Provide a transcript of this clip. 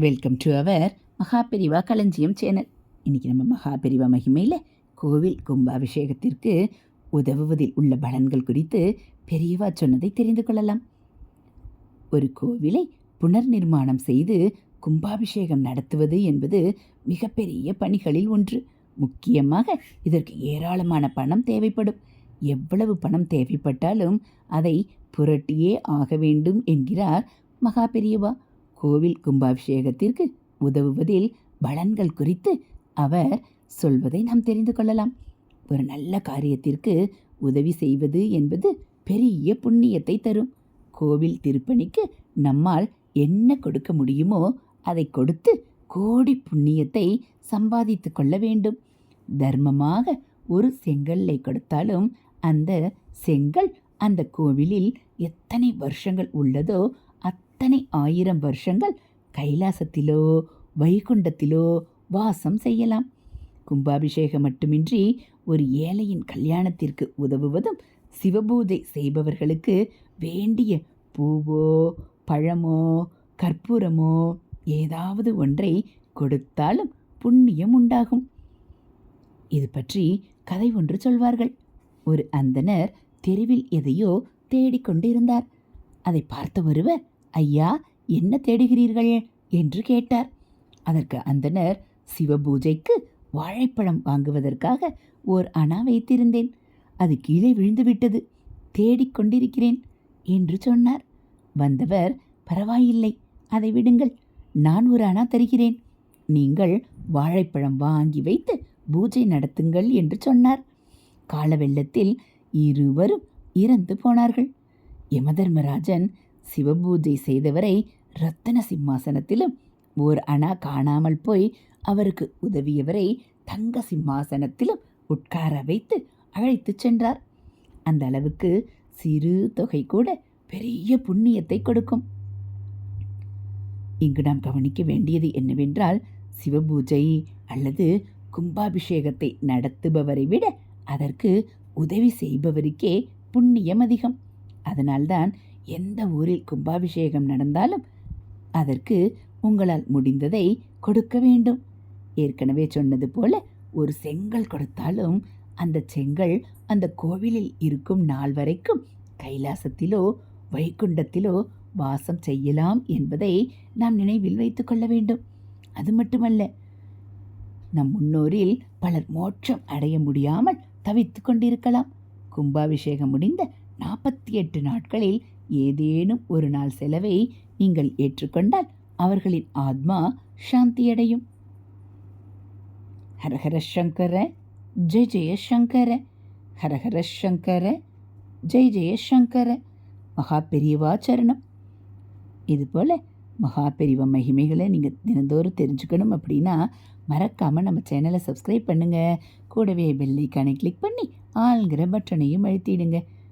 Welcome to our Maha Periyava களஞ்சியம் channel இன்றைக்கி நம்ம மகாபெரிவா மகிமையில் கோவில் கும்பாபிஷேகத்திற்கு உதவுவதில் உள்ள பலன்கள் குறித்து பெரியவா சொன்னதை தெரிந்து கொள்ளலாம். ஒரு கோவிலை புனர் நிர்மாணம் செய்து கும்பாபிஷேகம் நடத்துவது என்பது மிகப்பெரிய பணிகளில் ஒன்று. முக்கியமாக இதற்கு ஏராளமான பணம் தேவைப்படும். எவ்வளவு பணம் தேவைப்பட்டாலும் அதை புரட்டியே ஆக வேண்டும் என்கிறார் மகா பெரியவா கோவில் கும்பாபிஷேகத்திற்கு உதவுவதில் பலன்கள் குறித்து அவர் சொல்வதை நாம் தெரிந்து கொள்ளலாம். ஒரு நல்ல காரியத்திற்கு உதவி செய்வது என்பது பெரிய புண்ணியத்தை தரும். கோவில் திருப்பணிக்கு நம்மால் என்ன கொடுக்க முடியுமோ அதை கொடுத்து கோடி புண்ணியத்தை சம்பாதித்து கொள்ள வேண்டும். தர்மமாக ஒரு செங்கல்லை கொடுத்தாலும் அந்த செங்கல் அந்த கோவிலில் எத்தனை வருஷங்கள் உள்ளதோ அத்தனை ஆயிரம் வருஷங்கள் கைலாசத்திலோ வைகுண்டத்திலோ வாசம் செய்யலாம். கும்பாபிஷேகம் மட்டுமின்றி ஒரு ஏழையின் கல்யாணத்திற்கு உதவுவதும் சிவபூஜை செய்பவர்களுக்கு வேண்டிய பூவோ பழமோ கற்பூரமோ ஏதாவது ஒன்றை கொடுத்தாலும் புண்ணியம் உண்டாகும். இது பற்றி கதை ஒன்று சொல்வார்கள். ஒரு அந்தனர் தெருவில் எதையோ தேடிக்கொண்டிருந்தார். அதை பார்த்த ஒருவர் ஐயா என்ன தேடுகிறீர்கள்? என்று கேட்டார். அதற்கு அந்தனர் சிவபூஜைக்கு வாழைப்பழம் வாங்குவதற்காக ஓர் அணா வைத்திருந்தேன். அது கீழே விழுந்துவிட்டது. தேடிக்கொண்டிருக்கிறேன் என்று சொன்னார். வந்தவர் பரவாயில்லை அதை விடுங்கள். நான் ஒரு அணா தருகிறேன். நீங்கள் வாழைப்பழம் வாங்கி வைத்து பூஜை நடத்துங்கள் என்று சொன்னார். காலவெள்ளத்தில் இருவரும் இறந்து போனார்கள். யமதர்மராஜன் சிவபூஜை செய்தவரை ரத்தன சிம்மாசனத்திலும் ஓர் அணா காணாமல் போய் அவருக்கு உதவியவரை தங்க சிம்மாசனத்திலும் உட்கார வைத்து அழைத்துச் சென்றார். அந்த அளவுக்கு சிறு தொகை கூட பெரிய புண்ணியத்தை கொடுக்கும். இங்கு நாம் கவனிக்க வேண்டியது என்னவென்றால் சிவபூஜை அல்லது கும்பாபிஷேகத்தை நடத்துபவரை விட அதற்கு உதவி செய்பவருக்கே புண்ணியம் அதிகம். அதனால்தான் எந்த ஊரில் கும்பாபிஷேகம் நடந்தாலும் அதற்கு உங்களால் முடிந்ததை கொடுக்க வேண்டும். ஏற்கனவே சொன்னது போல ஒரு செங்கல் கொடுத்தாலும் அந்த செங்கல் அந்த கோவிலில் இருக்கும் நாள் வரைக்கும் கைலாசத்திலோ வைகுண்டத்திலோ வாசம் செய்யலாம் என்பதை நாம் நினைவில் வைத்து கொள்ள வேண்டும். அது மட்டுமல்ல நம் முன்னோரில் பலர் மோட்சம் அடைய முடியாமல் தவித்து கொண்டிருக்கலாம். கும்பாபிஷேகம் முடிந்த நாற்பத்தி எட்டு நாட்களில் ஏதேனும் ஒரு நாள் செலவை நீங்கள் ஏற்றுக்கொண்டால் அவர்களின் ஆத்மா சாந்தியடையும். ஹரஹர சங்கர ஜெய ஜெயசங்கர ஹரஹர சங்கர ஜெய ஜெயசங்கர மகா பெரியவா சரணம். இதுபோல் மகா பெரியவா மகிமைகளை நீங்கள் தினந்தோறும் தெரிஞ்சுக்கணும் அப்படின்னா மறக்காமல் நம்ம சேனலை சப்ஸ்கிரைப் பண்ணுங்கள் கூடவே பெல்லைக்கானை கிளிக் பண்ணி ஆளுங்கிற பட்டனையும் அழுத்திடுங்க.